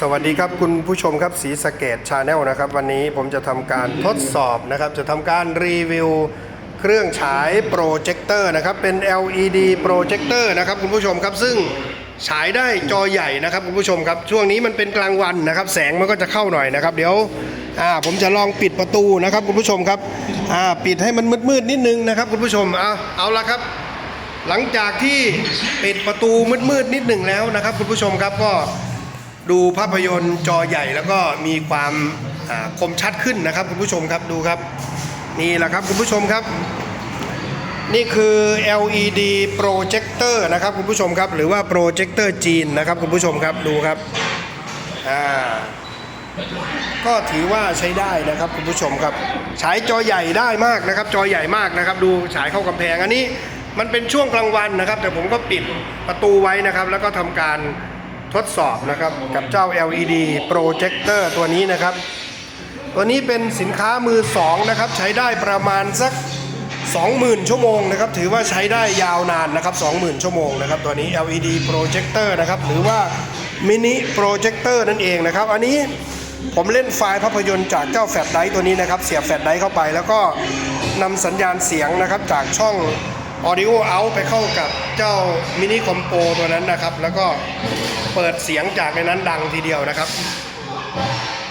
สวัสดีครับคุณผู้ชมครับสีสเกตชาแนลนะครับ วันนี้ผมจะทำการทดสอบนะครับ จะทำการรีวิวเครื่องฉายโปรเจคเตอร์นะครับเป็น LED โปรเจคเตอร์นะครับคุณผู้ชมครับซึ่งฉายได้จอใหญ่นะครับคุณผู้ชมครับช่วงนี้มันเป็นกลางวันนะครับ แสงมันก็จะเข้าหน่อยนะครับ เดี๋ยวอ่าผมจะลองปิดประตูนะครับคุณผู้ชมครับอ่าปิดให้มันมืดๆนิดนึงนะครับคุณผู้ชมเอาเอาละครับ หลังจากที่ปิดประตูมืดๆนิดหนึ่งแล้วนะครับคุณผู้ชมครับก็ ดูภาพยนตร์จอใหญ่แล้วก็มีความคมชัดขึ้นนะครับคุณผู้ชมครับดูครับ นี่แหละครับคุณผู้ชมครับ นี่คือ LED projector นะครับคุณผู้ชมครับ หรือว่าโปรเจคเตอร์จีนนะครับคุณผู้ชมครับดูครับอ่าก็ถือว่าใช้ได้นะครับคุณผู้ชมครับฉายจอใหญ่ได้มากนะครับ จอใหญ่มากนะครับ ดูฉายเข้ากำแพงอันนี้มันเป็นช่วงกลางวันนะครับ แต่ผมก็ปิดประตูไว้นะครับ แล้วก็ทำการ ทดสอบนะครับกับเจ้า LED projector ตัวนี้นะครับ ตัวนี้เป็นสินค้ามือสองนะครับ ใช้ได้ประมาณสัก 20,000 ชั่วโมงนะครับ ถือว่าใช้ได้ยาวนานนะครับ 20,000 ชั่วโมงนะครับ ตัวนี้ LED projector นะครับ หรือว่า mini projector นั่นเองนะครับ อันนี้ผมเล่นไฟล์ภาพยนตร์จากเจ้าแฟลชไดร์ตัวนี้นะครับ เสียบแฟลชไดร์เข้าไป แล้วก็นำสัญญาณเสียงนะครับจากช่อง Audio Out ไปเข้ากับเจ้ามินิคอมโปตัวนั้นนะครับ แล้วก็ เปิดเสียงจากในนั้นดังทีเดียวนะครับ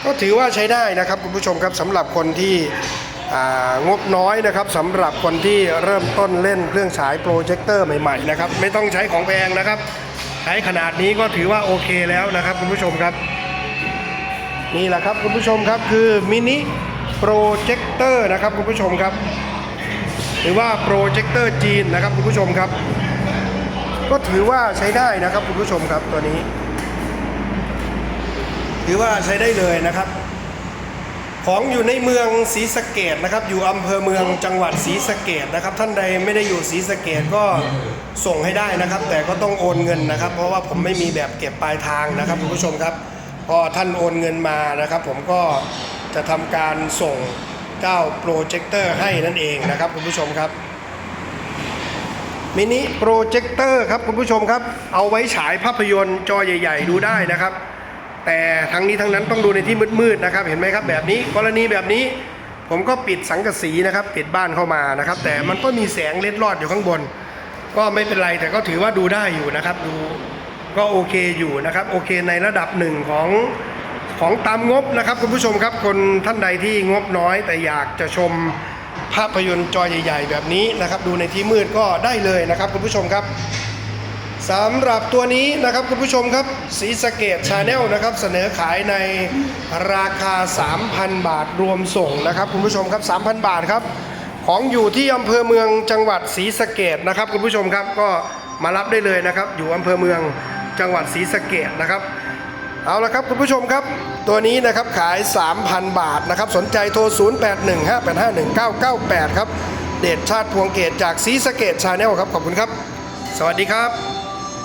ก็ถือว่าใช้ได้นะครับคุณผู้ชมครับสำหรับคนที่งบน้อยนะครับสำหรับคนที่เริ่มต้นเล่นเครื่องฉายโปรเจคเตอร์ใหม่ๆนะครับไม่ต้องใช้ของแพงนะครับ ใช้ขนาดนี้ก็ถือว่าโอเคแล้วนะครับคุณผู้ชมครับ นี่แหละครับคุณผู้ชมครับคือมินิโปรเจคเตอร์นะครับคุณผู้ชมครับ หรือว่าโปรเจคเตอร์จีนนะครับคุณผู้ชมครับ ก็ถือว่าใช้ได้นะครับคุณผู้ชมครับตัวนี้ ถือว่าใช้ได้เลยนะครับ ของอยู่ในเมืองศรีสะเกดนะครับ อยู่อำเภอเมืองจังหวัดศรีสะเกดนะครับ ท่านใดไม่ได้อยู่ศรีสะเกดก็ส่งให้ได้นะครับ แต่ก็ต้องโอนเงินนะครับ เพราะว่าผมไม่มีแบบเก็บปลายทางนะครับคุณผู้ชมครับพอท่านโอนเงินมานะครับ ผมก็จะทำการส่งเจ้าโปรเจคเตอร์ให้นั่นเองนะครับคุณผู้ชมครับ มินิโปรเจคเตอร์ครับคุณผู้ชมครับ เอาไว้ฉายภาพยนตร์จอใหญ่ ๆ ดูได้นะครับ แต่ทั้งนี้ทั้งนั้นต้องดูในที่มืดๆนะครับ เห็นไหมครับแบบนี้กรณีแบบนี้ ผมก็ปิดสังกะสีนะครับปิดบ้านเข้ามานะครับ แต่มันก็มีแสงเล็ดลอดอยู่ข้างบน ก็ไม่เป็นไรแต่ก็ถือว่าดูได้อยู่นะครับ ดูก็โอเคอยู่นะครับ โอเคในระดับหนึ่งของของตามงบนะครับคุณผู้ชมครับคนท่านใดที่งบน้อยแต่อยากจะชม ภาพยนตร์จอใหญ่ ๆ แบบนี้นะครับ ดูในที่มืดก็ได้เลยนะครับคุณผู้ชมครับสำหรับตัวนี้นะครับคุณผู้ชมครับสีสเกตชาแนลนะครับเสนอขายในราคา 3,000 บาทรวมส่งนะครับคุณผู้ชมครับ 3,000 บาทครับ ของอยู่ที่อำเภอเมืองจังหวัดศรีสะเกดนะครับคุณผู้ชมครับก็มารับได้เลยนะครับ อยู่อำเภอเมืองจังหวัดศรีสะเกดนะครับ เอาละครับคุณผู้ชมครับ ตัวนี้นะครับขาย 3,000 บาทนะครับ สนใจโทร 0815851998 ครับ เดชชาติพวงเกตจากสีสะเกดชาแนลครับ ขอบคุณครับ สวัสดีครับ